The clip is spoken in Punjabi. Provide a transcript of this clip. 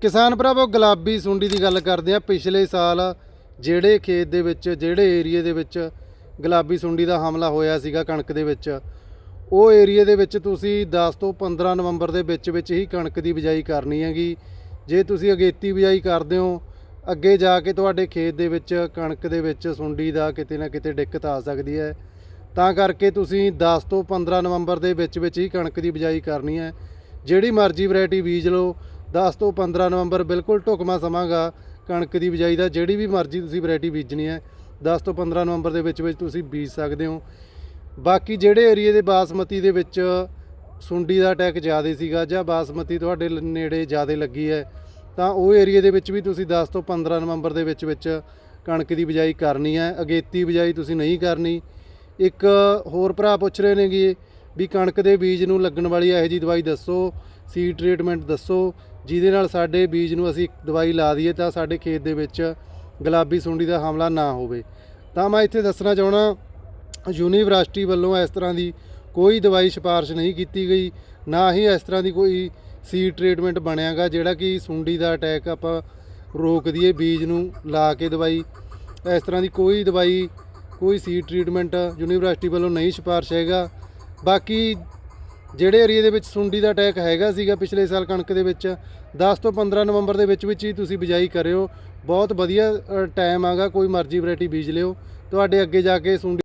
ਕਿਸਾਨ ਭਰਾਵੋ, ਗੁਲਾਬੀ ਸੁੰਡੀ ਦੀ ਗੱਲ ਕਰਦੇ ਆ ਪਿਛਲੇ ਸਾਲ ਜਿਹੜੇ ਖੇਤ ਦੇ ਵਿੱਚ, ਜਿਹੜੇ ਏਰੀਏ ਦੇ ਵਿੱਚ ਗੁਲਾਬੀ ਸੁੰਡੀ ਦਾ ਹਮਲਾ ਹੋਇਆ ਸੀਗਾ ਕਣਕ ਦੇ ਵਿੱਚ, ਉਹ ਏਰੀਏ ਦੇ ਵਿੱਚ ਤੁਸੀਂ 10 ਤੋਂ 15 ਨਵੰਬਰ ਦੇ ਵਿੱਚ ਵਿੱਚ ਹੀ ਕਣਕ ਦੀ ਬਿਜਾਈ ਕਰਨੀ ਹੈਗੀ। ਜੇ ਤੁਸੀਂ ਅਗੇਤੀ ਬਿਜਾਈ ਕਰਦੇ ਹੋ, ਅੱਗੇ ਜਾ ਕੇ ਤੁਹਾਡੇ ਖੇਤ ਦੇ ਵਿੱਚ, ਕਣਕ ਦੇ ਵਿੱਚ ਸੁੰਡੀ ਦਾ ਕਿਤੇ ਨਾ ਕਿਤੇ ਦਿੱਕਤ ਆ ਸਕਦੀ ਹੈ। ਤਾਂ ਕਰਕੇ ਤੁਸੀਂ 10 ਤੋਂ 15 ਨਵੰਬਰ ਦੇ ਵਿੱਚ ਵਿੱਚ ਹੀ ਕਣਕ ਦੀ ਬਿਜਾਈ ਕਰਨੀ ਹੈ। ਜਿਹੜੀ ਮਰਜ਼ੀ ਵੈਰਾਈਟੀ ਬੀਜ ਲਓ 10 ਤੋਂ 15 ਨਵੰਬਰ ਬਿਲਕੁਲ ਢੁਕਮਾ ਸਮਾਂਗਾ, ਕਣਕ ਦੀ ਬਿਜਾਈ ਦਾ, ਜਿਹੜੀ ਵੀ ਮਰਜ਼ੀ ਤੁਸੀਂ ਵੈਰਾਈਟੀ ਬੀਜਣੀ ਹੈ 10 ਤੋਂ 15 ਨਵੰਬਰ ਦੇ ਵਿੱਚ ਵਿੱਚ ਤੁਸੀਂ ਬੀਜ ਸਕਦੇ ਹੋ। ਬਾਕੀ ਜਿਹੜੇ ਏਰੀਏ ਦੇ ਬਾਸਮਤੀ ਦੇ ਵਿੱਚ ਸੁੰਡੀ ਦਾ ਅਟੈਕ ਜ਼ਿਆਦਾ ਸੀਗਾ ਜਾਂ ਬਾਸਮਤੀ ਤੁਹਾਡੇ ਨੇੜੇ ਜ਼ਿਆਦਾ ਲੱਗੀ ਹੈ, ਤਾਂ ਉਹ ਏਰੀਏ ਦੇ ਵਿੱਚ ਵੀ ਤੁਸੀਂ 10 ਤੋਂ 15 ਨਵੰਬਰ ਦੇ ਵਿੱਚ ਵਿੱਚ ਕਣਕ ਦੀ ਬਿਜਾਈ ਕਰਨੀ ਹੈ। ਅਗੇਤੀ ਬਿਜਾਈ ਤੁਸੀਂ ਨਹੀਂ ਕਰਨੀ। ਇੱਕ ਹੋਰ ਭਰਾ ਪੁੱਛ ਰਹੇ ਨੇ ਨੇਗੇ ਵੀ ਕਣਕ ਦੇ ਬੀਜ ਨੂੰ ਲੱਗਣ ਵਾਲੀ ਇਹੋ ਜੀ ਦਵਾਈ ਦੱਸੋ ਸੀਡ ਟ੍ਰੀਟਮੈਂਟ ਦੱਸੋ, ਜਿਹਦੇ ਨਾਲ ਸਾਡੇ ਬੀਜ ਨੂੰ ਅਸੀਂ ਦਵਾਈ ਲਾ ਦਈਏ ਤਾਂ ਸਾਡੇ ਖੇਤ ਦੇ ਵਿੱਚ ਗੁਲਾਬੀ ਸੁੰਡੀ ਦਾ ਹਮਲਾ ਨਾ ਹੋਵੇ। ਤਾਂ ਮੈਂ ਇੱਥੇ ਦੱਸਣਾ ਚਾਹਣਾ ਯੂਨੀਵਰਸਿਟੀ ਵੱਲੋਂ ਇਸ ਤਰ੍ਹਾਂ ਦੀ ਕੋਈ ਦਵਾਈ ਸਿਫਾਰਿਸ਼ ਨਹੀਂ ਕੀਤੀ ਗਈ, ਨਾ ਹੀ ਇਸ ਤਰ੍ਹਾਂ ਦੀ ਕੋਈ ਸੀਡ ਟ੍ਰੀਟਮੈਂਟ ਬਣਿਆਗਾ ਜਿਹੜਾ ਕਿ ਸੁੰਡੀ ਦਾ ਅਟੈਕ ਆਪਾਂ ਰੋਕ ਦਈਏ ਬੀਜ ਨੂੰ ਲਾ ਕੇ ਦਵਾਈ। ਇਸ ਤਰ੍ਹਾਂ ਦੀ ਕੋਈ ਦਵਾਈ, ਕੋਈ ਸੀਡ ਟ੍ਰੀਟਮੈਂਟ ਯੂਨੀਵਰਸਿਟੀ ਵੱਲੋਂ ਨਹੀਂ ਸਿਫਾਰਿਸ਼ ਹੈਗਾ। ਬਾਕੀ ਜਿਹੜੇ ਏਰੀਏ ਦੇ ਵਿੱਚ ਸੁੰਡੀ ਦਾ ਅਟੈਕ ਹੈਗਾ ਸੀਗਾ ਪਿਛਲੇ ਸਾਲ ਕਣਕ ਦੇ ਵਿੱਚ 10 ਤੋਂ 15 ਨਵੰਬਰ ਦੇ ਵਿੱਚ ਵਿੱਚ ਹੀ ਤੁਸੀਂ ਬਿਜਾਈ ਕਰਿਓ। ਬਹੁਤ ਵਧੀਆ ਟਾਈਮ ਆਗਾ, ਕੋਈ ਮਰਜ਼ੀ ਵੈਰਾਈਟੀ ਬੀਜ ਲਿਓ। ਤੁਹਾਡੇ ਅੱਗੇ ਜਾ ਕੇ ਸੁੰਡੀ